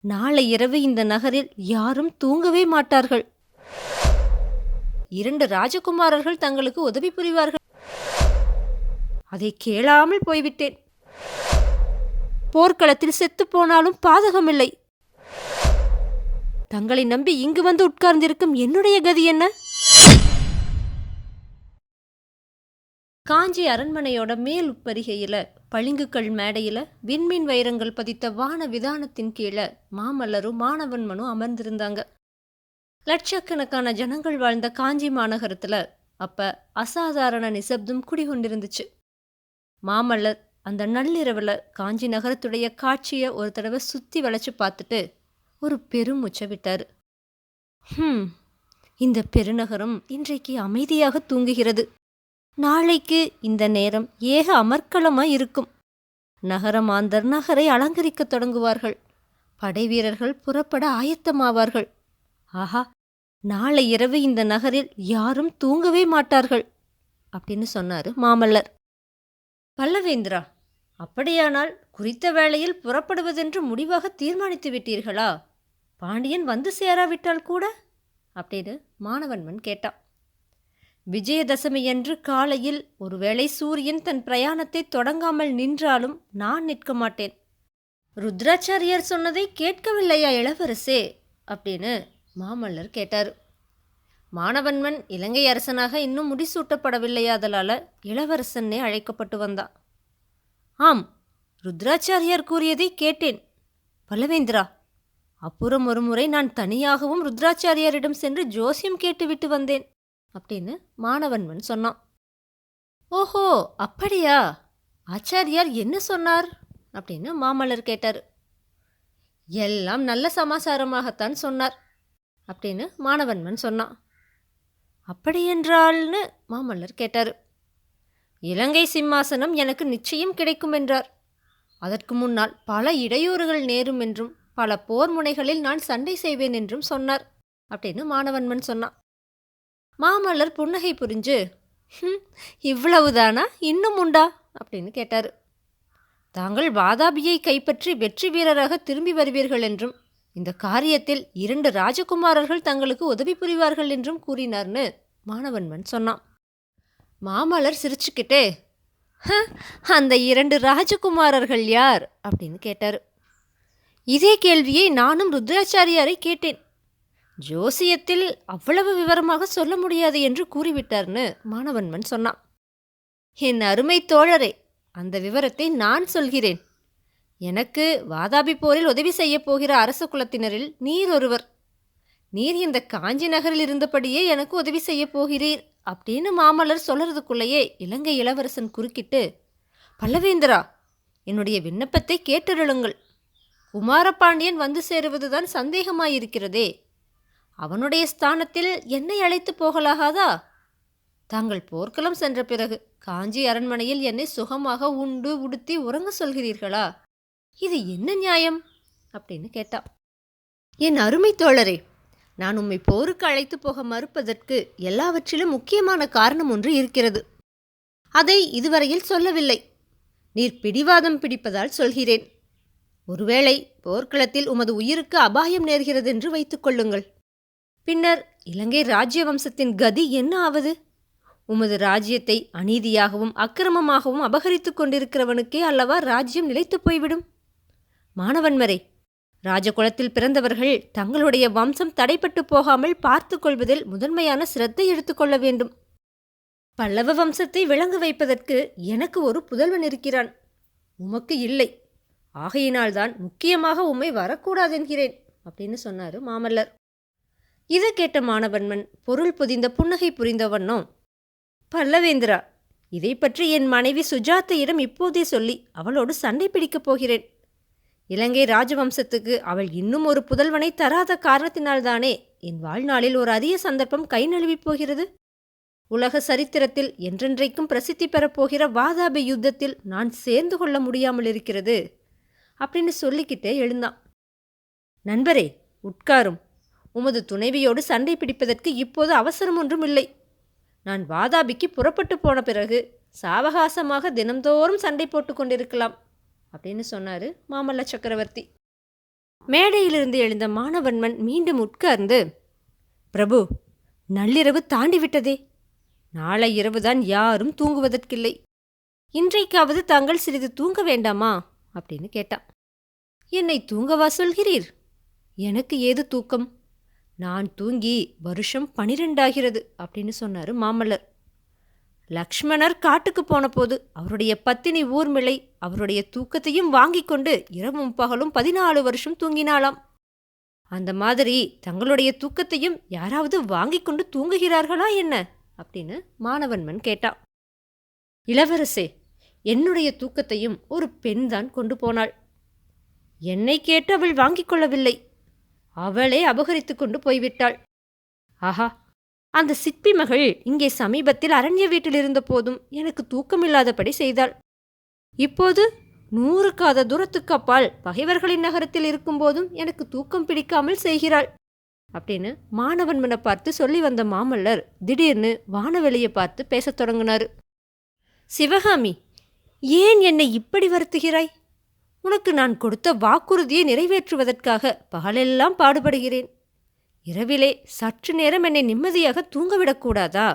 நாளை இரவு இந்த நகரில் யாரும் தூங்கவே மாட்டார்கள். இரண்டு ராஜகுமாரர்கள் தங்களுக்கு உதவி புரிவார்கள். அதை கேளாமல் போய்விட்டேன். போர்க்களத்தில் செத்துப்போனாலும் பாதகமில்லை. தங்களை நம்பி இங்கு வந்து உட்கார்ந்திருக்கும் என்னுடைய கதி என்ன? காஞ்சி அரண்மனையோட மேல் உப்பரிகையில் பளிங்குக்கல் மேடையில் விண்மீன் வைரங்கள் பதித்த வான விதானத்தின் கீழே மாமல்லரும் மாணவன்மனும் அமர்ந்திருந்தாங்க. லட்சக்கணக்கான ஜனங்கள் வாழ்ந்த காஞ்சி மாநகரத்தில் அப்போ அசாதாரண நிசப்தம் குடிகொண்டிருந்துச்சு. மாமல்லர் அந்த நள்ளிரவில் காஞ்சி நகரத்துடைய காட்சியை ஒரு தடவை சுற்றி வளைச்சு பார்த்துட்டு ஒரு பெரும் விட்டார். ஹம் இந்த பெருநகரம் இன்றைக்கு அமைதியாக தூங்குகிறது. நாளைக்கு இந்த நேரம் ஏக அமர்க்களமா இருக்கும். நகரமாந்தர் நகரை அலங்கரிக்கத் தொடங்குவார்கள். படைவீரர்கள் புறப்பட ஆயத்தமாவார்கள். ஆஹா நாளை இரவு இந்த நகரில் யாரும் தூங்கவே மாட்டார்கள் அப்படின்னு சொன்னாரு மாமல்லர். பல்லவேந்திரா அப்படியானால் குறித்த வேளையில் புறப்படுவதென்று முடிவாக தீர்மானித்து விட்டீர்களா? பாண்டியன் வந்து சேராவிட்டால் கூட? அப்படின்னு மாணவன்மன் கேட்டான். விஜயதசமியன்று காலையில் ஒருவேளை சூரியன் தன் பிரயாணத்தை தொடங்காமல் நின்றாலும் நான் நிற்க மாட்டேன். ருத்ராச்சாரியார் சொன்னதை கேட்கவில்லையா இளவரசே? அப்படின்னு மாமல்லர் கேட்டார். மாணவன்மன் இலங்கை அரசனாக இன்னும் முடிசூட்டப்படவில்லையாதலால இளவரசன்னே அழைக்கப்பட்டு வந்தான் ஆம் ருத்ராச்சாரியார் கூறியதை கேட்டேன். பல்லவேந்திரா அப்புறம் ஒருமுறை நான் தனியாகவும் ருத்ராச்சாரியாரிடம் சென்று ஜோசியம் கேட்டுவிட்டு வந்தேன். அப்படின்னு மாணவன்மன் சொன்னான். ஓஹோ அப்படியா? ஆச்சாரியார் என்ன சொன்னார்? அப்படின்னு மாமல்லர் கேட்டார். எல்லாம் நல்ல சமாசாரமாகத்தான் சொன்னார் அப்படின்னு மாணவன்மன் சொன்னான். அப்படியென்றால்னு? மாமல்லர் கேட்டார். இலங்கை சிம்மாசனம் எனக்கு நிச்சயம் கிடைக்கும் என்றார். அதற்கு முன்னால் பல இடையூறுகள் நேரும் என்றும் பல போர் முனைகளில் நான் சண்டை செய்வேன் என்றும் சொன்னார் அப்படின்னு மாணவன்மன் சொன்னான். மாமல்லர் புன்னகை புரிஞ்சு இவ்வளவுதானா? இன்னும் உண்டா? அப்படின்னு கேட்டார். தாங்கள் வாதாபியை கைப்பற்றி வெற்றி வீரராக திரும்பி வருவீர்கள் என்றும் இந்த காரியத்தில் இரண்டு ராஜகுமாரர்கள் தங்களுக்கு உதவி புரிவார்கள் என்றும் கூறினார்னு மாணவன்மன் சொன்னான். மாமலர் சிரிச்சுக்கிட்டே "ஹ, அந்த இரண்டு ராஜகுமாரர்கள் யார்? அப்படின்னு கேட்டார். இதே கேள்வியை நானும் ருத்ராச்சாரியாரை கேட்டேன். ஜோசியத்தில் அவ்வளவு விவரமாக சொல்ல முடியாது என்று கூறிவிட்டார்னு மாணவன்மன் சொன்னான். என் அருமை தோழரே அந்த விவரத்தை நான் சொல்கிறேன். எனக்கு வாதாபி போரில் உதவி செய்யப் போகிற அரச குலத்தினரில் நீர் ஒருவர். நீர் இந்த காஞ்சி நகரில் இருந்தபடியே எனக்கு உதவி செய்யப் போகிறீர் அப்படின்னு மாமல்லர் சொல்றதுக்குள்ளேயே இலங்கை இளவரசன் குறுக்கிட்டு பல்லவேந்திரா என்னுடைய விண்ணப்பத்தை கேட்டருளுங்கள். குமாரபாண்டியன் வந்து சேருவதுதான் சந்தேகமாயிருக்கிறதே. அவனுடைய ஸ்தானத்தில் என்னை அழைத்து போகலாகாதா? தாங்கள் போர்க்களம் சென்ற பிறகு காஞ்சி அரண்மனையில் என்னை சுகமாக உண்டு உடுத்தி உறங்க சொல்கிறீர்களா? இது என்ன நியாயம்? அப்படின்னு கேட்டா என் அருமை தோழரே நான் உம்மை போருக்கு அழைத்து போக மறுப்பதற்கு எல்லாவற்றிலும் முக்கியமான காரணம் ஒன்று இருக்கிறது. அதை இதுவரையில் சொல்லவில்லை. நீர் பிடிவாதம் பிடிப்பதால் சொல்கிறேன். ஒருவேளை போர்க்களத்தில் உமது உயிருக்கு அபாயம் நேர்கிறது என்று வைத்துக் கொள்ளுங்கள். பின்னர் இலங்கை ராஜ்ய வம்சத்தின் கதி என்ன ஆவது? உமது ராஜ்யத்தை அநீதியாகவும் அக்கிரமமாகவும் அபகரித்து கொண்டிருக்கிறவனுக்கே அல்லவா ராஜ்யம் நிலைத்துப் போய்விடும்? மாணவன்மரே ராஜகுலத்தில் பிறந்தவர்கள் தங்களுடைய வம்சம் தடைப்பட்டு போகாமல் பார்த்து கொள்வதில் முதன்மையான சிரத்தை எடுத்துக்கொள்ள வேண்டும். பல்லவ வம்சத்தை விளங்கு வைப்பதற்கு எனக்கு ஒரு புதல்வன் இருக்கிறான். உமக்கு இல்லை. ஆகையினால்தான் முக்கியமாக உம்மை வரக்கூடாதென்கிறேன் அப்படின்னு சொன்னார் மாமல்லர். இதை கேட்ட மாணவன்மன் பொருள் புதிந்த புன்னகை புரிந்தவண்ணோ பல்லவேந்திரா இதை பற்றி என் மனைவி சுஜாத்தையிடம் இப்போதே சொல்லி அவளோடு சண்டை பிடிக்கப் போகிறேன். இலங்கை ராஜவம்சத்துக்கு அவள் இன்னும் ஒரு புதல்வனை தராத காரணத்தினால்தானே என் வாழ்நாளில் ஒரு அரிய சந்தர்ப்பம் கை நழுவிப் போகிறது? உலக சரித்திரத்தில் என்றென்றைக்கும் பிரசித்தி பெறப்போகிற வாதாபி யுத்தத்தில் நான் சேர்ந்து கொள்ள முடியாமல் இருக்கிறது? அப்படின்னு சொல்லிக்கிட்டே எழுந்தான். நண்பரே உட்காரும். உமது துணைவியோடு சண்டை பிடிப்பதற்கு இப்போது அவசரம் ஒன்றும் இல்லை. நான் வாதாபிக்கு புறப்பட்டு போன பிறகு சாவகாசமாக தினந்தோறும் சண்டை போட்டு கொண்டிருக்கலாம் அப்படின்னு சொன்னாரு மாமல்ல சக்கரவர்த்தி. மேடையிலிருந்து எழுந்த மாணவன்மன் மீண்டும் உட்கார்ந்து பிரபு நள்ளிரவு தாண்டிவிட்டதே நாளை இரவுதான் யாரும் தூங்குவதற்கில்லை. இன்றைக்காவது தாங்கள் சிறிது தூங்க வேண்டாமா? அப்படின்னு கேட்டான். என்னை தூங்கவா சொல்கிறீர்? எனக்கு ஏது தூக்கம்? நான் தூங்கி வருஷம் பனிரெண்டாகிறது அப்படின்னு சொன்னார் மாமல்லர். லக்ஷ்மணர் காட்டுக்கு போன போது அவருடைய பத்தினி ஊர்மிளை அவருடைய தூக்கத்தையும் வாங்கி கொண்டு இரவும் பகலும் பதினாலு வருஷம் தூங்கினாளாம். அந்த மாதிரி தங்களுடைய தூக்கத்தையும் யாராவது வாங்கிக் கொண்டு தூங்குகிறார்களா என்ன? அப்படின்னு மாணவன்மன் கேட்டான். இளவரசே என்னுடைய தூக்கத்தையும் ஒரு பெண்தான் கொண்டு போனாள். என்னை கேட்டு அவள் வாங்கிக் கொள்ளவில்லை. அவளே அபகரித்து கொண்டு போய்விட்டாள். ஆஹா அந்த சிற்பி மகள் இங்கே சமீபத்தில் அரண்ய வீட்டில் இருந்த போதும் எனக்கு தூக்கமில்லாதபடி செய்தாள். இப்போது நூறு காத தூரத்துக்கு அப்பால் பகைவர்களின் நகரத்தில் இருக்கும்போதும் எனக்கு தூக்கம் பிடிக்காமல் செய்கிறாள் அப்படின்னு மாணவன் மன பார்த்து சொல்லி வந்த மாமல்லர் திடீர்னு வானவெளியை பார்த்து பேசத் தொடங்கினார். சிவகாமி ஏன் என்னை இப்படி வருத்துகிறாய்? உனக்கு நான் கொடுத்த வாக்குறுதியை நிறைவேற்றுவதற்காக பகலெல்லாம் பாடுபடுகிறேன். இரவிலே சற்று நேரம் என்னை நிம்மதியாக தூங்கவிடக்கூடாதா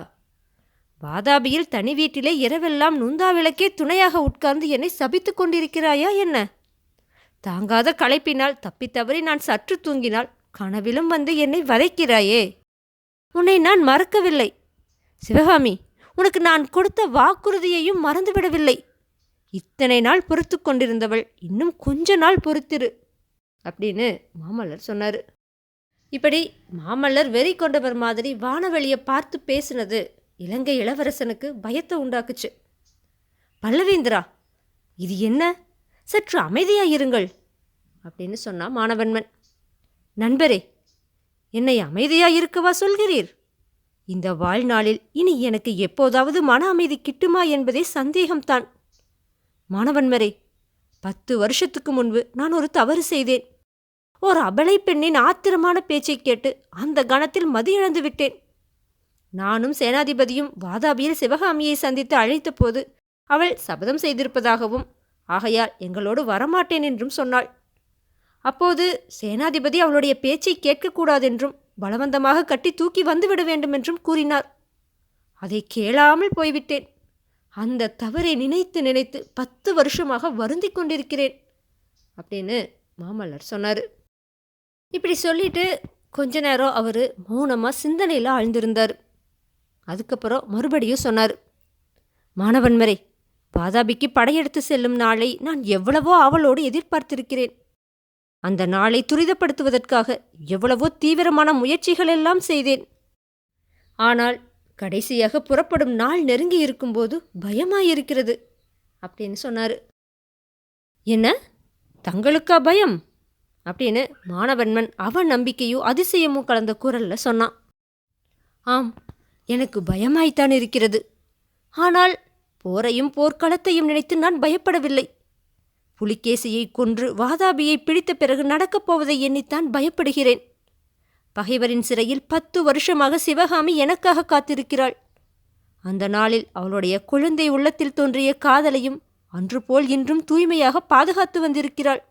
வாதாபியில் தனி வீட்டிலே இரவெல்லாம் நுந்தா விளக்கே துணையாக உட்கார்ந்து என்னை சபித்து கொண்டிருக்கிறாயா என்ன? தாங்காத களைப்பினால் தப்பித்தவறி நான் சற்று தூங்கினால் கனவிலும் வந்து என்னை வதைக்கிறாயே? உன்னை நான் மறக்கவில்லை. சிவகாமி உனக்கு நான் கொடுத்த வாக்குறுதியையும் மறந்துவிடவில்லை. இத்தனை நாள் பொறுத்து கொண்டிருந்தவள் இன்னும் கொஞ்ச நாள் பொறுத்திரு அப்படின்னு மாமல்லர் சொன்னார். இப்படி மாமல்லர் வெறி கொண்டவர் மாதிரி வானவெளியை பார்த்து பேசினது இலங்கை இளவரசனுக்கு பயத்தை உண்டாக்குச்சு. பல்லவேந்திரா இது என்ன? சற்று அமைதியாக இருங்கள் அப்படின்னு சொன்னான் மாணவன்மன். நண்பரே என்னை அமைதியாக இருக்கவா சொல்கிறீர்? இந்த வாழ்நாளில் இனி எனக்கு எப்போதாவது மன அமைதி கிட்டுமா என்பதே சந்தேகம்தான். மாணவன்மரே பத்து வருஷத்துக்கு முன்பு நான் ஒரு தவறு செய்தேன். ஒரு அபலை பெண்ணின் ஆத்திரமான பேச்சைக் கேட்டு அந்த கணத்தில் மதியிழந்து விட்டேன். நானும் சேனாதிபதியும் வாதாபியில் சிவகாமியை சந்தித்து அழைத்தபோது அவள் சபதம் செய்திருப்பதாகவும் ஆகையால் எங்களோடு வரமாட்டேன் என்றும் சொன்னாள். அப்போது சேனாதிபதி அவளுடைய பேச்சை கேட்கக்கூடாதென்றும் பலவந்தமாக கட்டி தூக்கி வந்துவிட வேண்டும் என்றும் கூறினார். அதை கேளாமல் போய்விட்டேன். அந்த தவறை நினைத்து நினைத்து பத்து வருஷமாக வருந்தி கொண்டிருக்கிறேன். அப்படின்னு மாமல்லர் சொன்னார். இப்படி சொல்லிட்டு கொஞ்ச நேரம் அவர் மௌனமாக சிந்தனையில் ஆழ்ந்திருந்தார். அதுக்கப்புறம் மறுபடியும் சொன்னார். மாணவன்மரே பாதாபிக்கு படையெடுத்து செல்லும் நாளை நான் எவ்வளவோ அவளோடு எதிர்பார்த்திருக்கிறேன். அந்த நாளை துரிதப்படுத்துவதற்காக எவ்வளவோ தீவிரமான முயற்சிகளெல்லாம் செய்தேன். ஆனால் கடைசியாக புறப்படும் நாள் நெருங்கி இருக்கும்போது பயமாயிருக்கிறது அப்படின்னு சொன்னார். என்ன? தங்களுக்கா பயம்? அப்படின்னு மாணவன்மன் அவன் நம்பிக்கையும் அதிசயமும் கலந்த குரலில் சொன்னான். ஆம் எனக்கு பயமாய்த்தான் இருக்கிறது. ஆனால் போரையும் போர்க்களத்தையும் நினைத்து நான் பயப்படவில்லை. புலிகேசியை கொன்று வாதாபியை பிடித்த பிறகு நடக்கப் போவதை எண்ணித்தான் பயப்படுகிறேன். பகைவரின் சிறையில் பத்து வருஷமாக சிவகாமி எனக்காக காத்திருக்கிறாள். அந்த நாளில் அவளுடைய குழந்தை உள்ளத்தில் தோன்றிய காதலையும் அன்று போல் இன்றும் தூய்மையாக பாதுகாத்து வந்திருக்கிறாள்.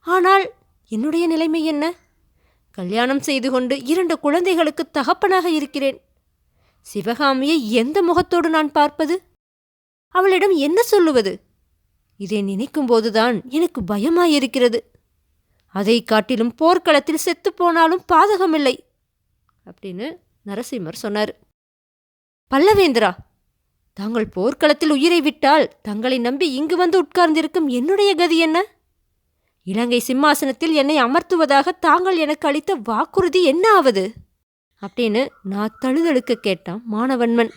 ஆனால் என்னுடைய நிலைமை என்ன? கல்யாணம் செய்து கொண்டு இரண்டு குழந்தைகளுக்கு தகப்பனாக இருக்கிறேன். சிவகாமியை எந்த முகத்தோடு நான் பார்ப்பது? அவளிடம் என்ன சொல்லுவது? இதை நினைக்கும்போதுதான் எனக்கு பயமாயிருக்கிறது. அதை காட்டிலும் போர்க்களத்தில் செத்துப்போனாலும் பாதகமில்லை அப்படின்னு நரசிம்மர் சொன்னார். பல்லவேந்திரா தாங்கள் போர்க்களத்தில் உயிரை விட்டால் தங்களை நம்பி இங்கு வந்து உட்கார்ந்திருக்கும் என்னுடைய கதி என்ன? இலங்கை சிம்மாசனத்தில் என்னை அமர்த்துவதாக தாங்கள் எனக்கு அளித்த வாக்குறுதி என்ன ஆவது? அப்படின்னு நான் தழுதழுக்க கேட்டான் மாணவன்மன்.